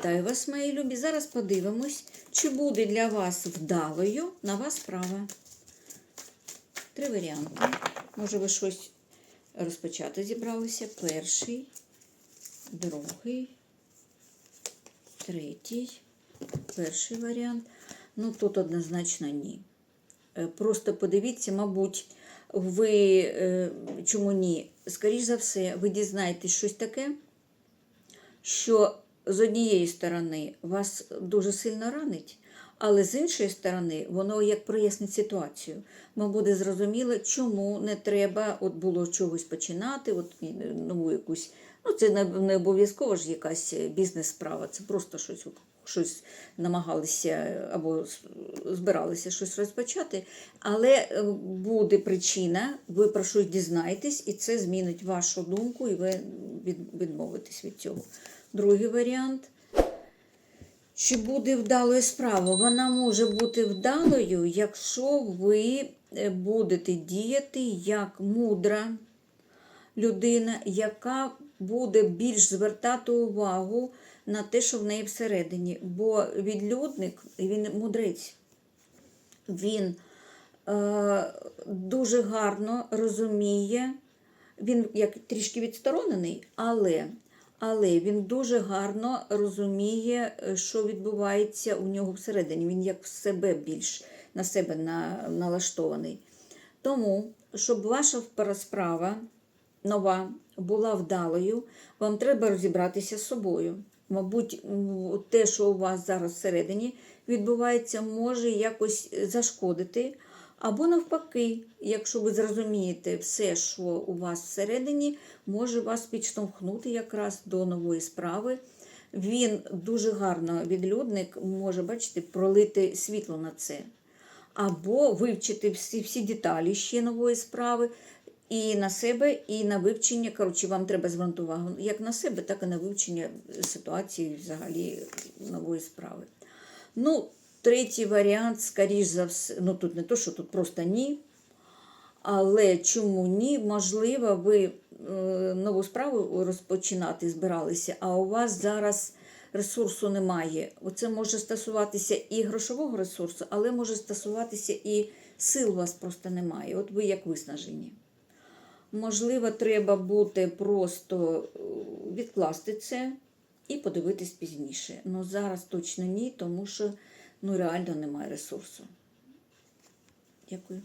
Вітаю вас, мої любі. Зараз подивимось, чи буде для вас вдалою нова справа. Три варіанти. Може, ви щось розпочати зібралися. Перший, другий, третій. Перший варіант. Ну, тут однозначно ні. Е, Просто подивіться, мабуть, ви е, чому ні? Скоріш за все, ви дізнаєтесь щось таке, що з однієї сторони вас дуже сильно ранить, але з іншої сторони, воно як прояснить ситуацію. Вам буде зрозуміло, чому не треба от було чогось починати, от нову якусь. Ну, це не, не обов'язково ж якась бізнес-справа, це просто щось, щось намагалися або збиралися щось розпочати. Але е, буде причина, ви про щось дізнаєтесь, і це змінить вашу думку, і ви відмовитесь від цього. Другий варіант. Чи буде вдалою справа? Вона може бути вдалою, якщо ви е, будете діяти як мудра людина, яка буде більш звертати увагу на те, що в неї всередині. Бо відлюдник, він мудрець, він е, дуже гарно розуміє, він як трішки відсторонений, але, але він дуже гарно розуміє, е, що відбувається у нього всередині. Він як в себе більш на себе на, налаштований. Тому, щоб ваша справа нова була вдалою, вам треба розібратися з собою. Мабуть, те, що у вас зараз всередині відбувається, може якось зашкодити. Або навпаки, якщо ви зрозумієте все, що у вас всередині, може вас підштовхнути якраз до нової справи. Він дуже гарно, відлюдник, може, бачите, пролити світло на це або вивчити всі, всі деталі ще нової справи і на себе, і на вивчення. Коротше, вам треба звернути увагу як на себе, так і на вивчення ситуації взагалі нової справи. Ну, третій варіант, скоріш за все, ну тут не то, що тут просто ні. Але чому ні? Можливо, ви е, нову справу розпочинати збиралися, а у вас зараз ресурсу немає. Оце може стосуватися і грошового ресурсу, але може стосуватися і сил у вас просто немає. От ви як виснажені. Можливо, треба буде просто е, відкласти це і подивитись пізніше. Ну зараз точно ні, тому що ну, реально немає ресурсу. Дякую.